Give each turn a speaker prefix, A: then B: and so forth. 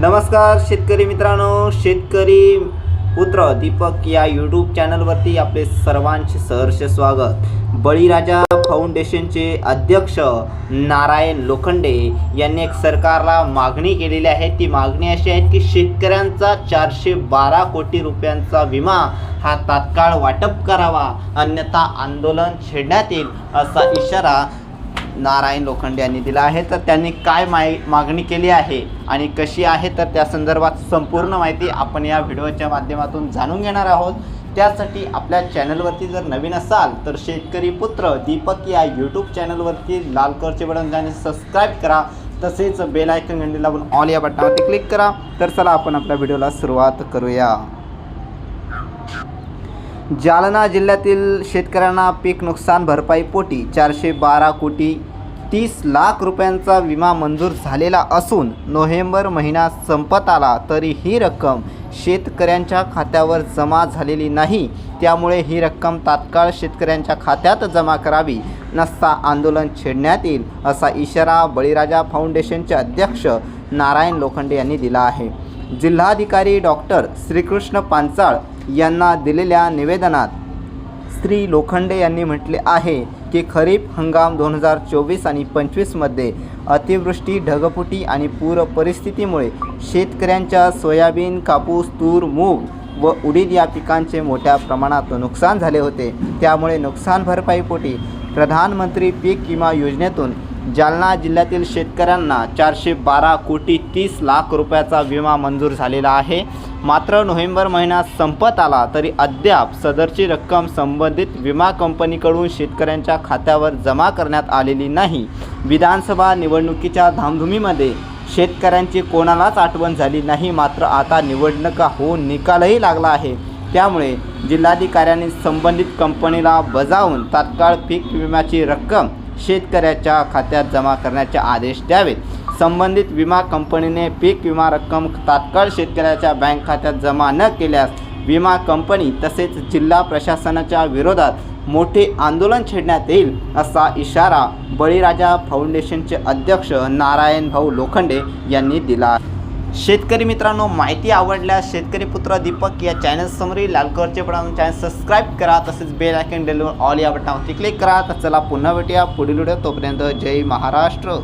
A: नमस्कार शेतकरी मित्रांनो शेतकरी पुत्र दीपक या यूट्यूब चॅनलवरती आपले सर्वांचे सहर्ष स्वागत. बळीराजा फाउंडेशनचे अध्यक्ष नारायण लोखंडे यांनी एक सरकारला मागणी केलेली आहे. ती मागणी अशी आहे की शेतकऱ्यांचा चारशे बारा कोटी रुपयांचा विमा हा तात्काळ वाटप करावा. अन्यथा आंदोलन छेडण्यात येईल असा इशारा नारायण लोखंडे यांनी दिला आहे. तर त्यांनी काय माय मागणी केली आहे आणि कशी आहे तर त्या संदर्भात संपूर्ण माहिती आपण या व्हिडिओच्या माध्यमातून जाणून घेणार आहोत. त्यासाठी आपल्या चॅनलवरती जर नवीन असाल तर शेतकरी पुत्र दीपक या यूट्यूब चॅनलवरती लालकरचे बटन जाणे सबस्क्राईब करा. तसेच बेल आयकन घंटी लावून ऑल या बटनावरती क्लिक करा. तर चला आपण आपल्या व्हिडिओला सुरुवात करूया. जालना जिल्ह्यातील शेतकऱ्यांना पीक नुकसान भरपाई पोटी चारशे बारा कोटी तीस लाख रुपयांचा विमा मंजूर झालेला असून नोव्हेंबर महिना संपत आला तरी ही रक्कम शेतकऱ्यांच्या खात्यावर जमा झालेली नाही. त्यामुळे ही रक्कम तात्काळ शेतकऱ्यांच्या खात्यात जमा करावी. नसता आंदोलन छेडण्यात येईल असा इशारा बळीराजा फाउंडेशनचे अध्यक्ष नारायण लोखंडे यांनी दिला आहे. जिल्हाधिकारी डॉक्टर श्रीकृष्ण पांचाळ यांना दिलेल्या निवेदनात. श्री लोखंडे यांनी म्हटले आहे की खरीप हंगाम दोन हजार चोवीस आणि पंचवीसमध्ये अतिवृष्टी ढगफुटी आणि पूर परिस्थितीमुळे शेतकऱ्यांच्या सोयाबीन कापूस तूर मूग व उडीद या पिकांचे मोठ्या प्रमाणात नुकसान झाले होते. त्यामुळे नुकसान भरपाईपोटी प्रधानमंत्री पीक विमा योजनेतून जालना जिल्ह्यातील शेतकऱ्यांना चारशे बारा कोटी तीस लाख रुपयाचा विमा मंजूर झालेला आहे. मात्र नोव्हेंबर महिना संपत आला तरी अद्याप सदरची रक्कम संबंधित विमा कंपनीकडून शेतकऱ्यांच्या खात्यावर जमा करण्यात आलेली नाही. विधानसभा निवडणुकीच्या धामधुमीमध्ये शेतकऱ्यांची कोणालाच आठवण झाली नाही मात्र आता निवडणुका होऊन निकालही लागला आहे. त्यामुळे जिल्हाधिकाऱ्यांनी संबंधित कंपनीला बजावून तात्काळ पीक विम्याची रक्कम शेतकऱ्याच्या खात्यात जमा करण्याचे आदेश द्यावेत. संबंधित विमा कंपनीने पीक विमा रक्कम तात्काळ शेतकऱ्याच्या बँक खात्यात जमा न केल्यास विमा कंपनी तसेच जिल्हा प्रशासनाच्या विरोधात मोठे आंदोलन छेडण्यात येईल असा इशारा बळीराजा फाउंडेशनचे अध्यक्ष नारायण भाऊ लोखंडे यांनी दिला. शेतकरी मित्रांनो माहिती आवडल्यास शेतकरी पुत्र दीपक या चॅनल लालकरचे पण कलरचे चॅनल सबस्क्राईब करा तसेच बेल आयकन डेलिव्हर ऑल या बटनावरती क्लिक करा. तर चला पुन्हा भेटूया पुढील व्हिडिओ तोपर्यंत. जय महाराष्ट्र.